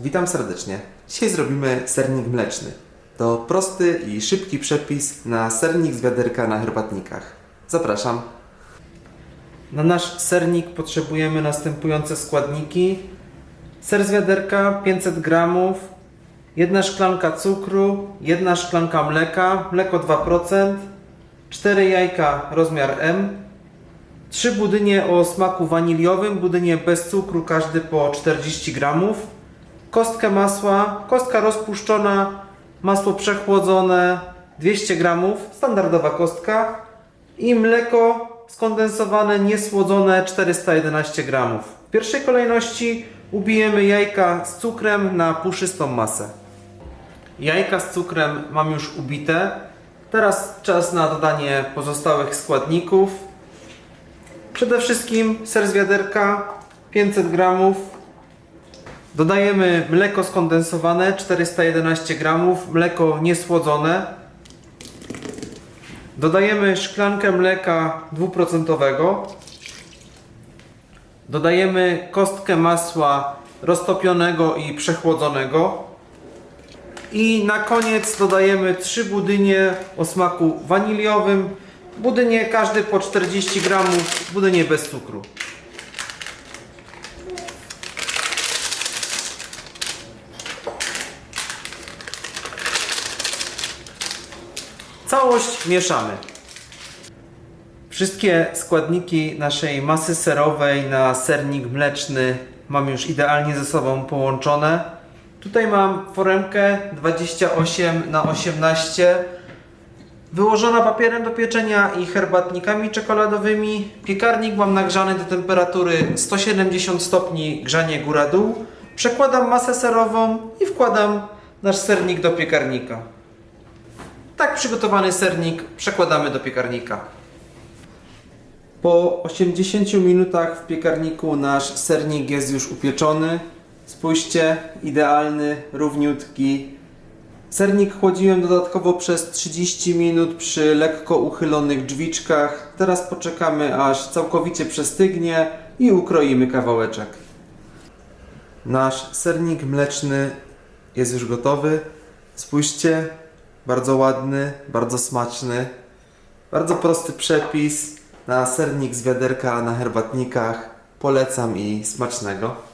Witam serdecznie. Dzisiaj zrobimy sernik mleczny. To prosty i szybki przepis na sernik z wiaderka na herbatnikach. Zapraszam. Na nasz sernik potrzebujemy następujące składniki. Ser z wiaderka 500 gramów, jedna szklanka cukru, jedna szklanka mleka, mleko 2%, 4 jajka rozmiar M, Trzy budynie o smaku waniliowym, budynie bez cukru, każdy po 40 gramów. Kostkę masła, kostka rozpuszczona, masło przechłodzone 200 gramów, standardowa kostka. I mleko skondensowane, niesłodzone 411 gramów. W pierwszej kolejności ubijemy jajka z cukrem na puszystą masę. Jajka z cukrem mam już ubite. Teraz czas na dodanie pozostałych składników. Przede wszystkim ser z wiaderka 500 gramów. Dodajemy mleko skondensowane 411 gramów, mleko niesłodzone. Dodajemy szklankę mleka 2%. Dodajemy kostkę masła roztopionego i przechłodzonego. I na koniec dodajemy 3 budynie o smaku waniliowym. Budynie każdy po 40 gramów, budynie bez cukru. Całość mieszamy. Wszystkie składniki naszej masy serowej na sernik mleczny mam już idealnie ze sobą połączone. Tutaj mam foremkę 28 na 18 wyłożona papierem do pieczenia i herbatnikami czekoladowymi. Piekarnik mam nagrzany do temperatury 170 stopni grzanie góra-dół. Przekładam masę serową i wkładam nasz sernik do piekarnika. Tak przygotowany sernik przekładamy do piekarnika. Po 80 minutach w piekarniku nasz sernik jest już upieczony. Spójrzcie, idealny, równiutki. Sernik chłodziłem dodatkowo przez 30 minut przy lekko uchylonych drzwiczkach. Teraz poczekamy aż całkowicie przestygnie i ukroimy kawałeczek. Nasz sernik mleczny jest już gotowy. Spójrzcie, bardzo ładny, bardzo smaczny. Bardzo prosty przepis na sernik z wiaderka na herbatnikach. Polecam i smacznego.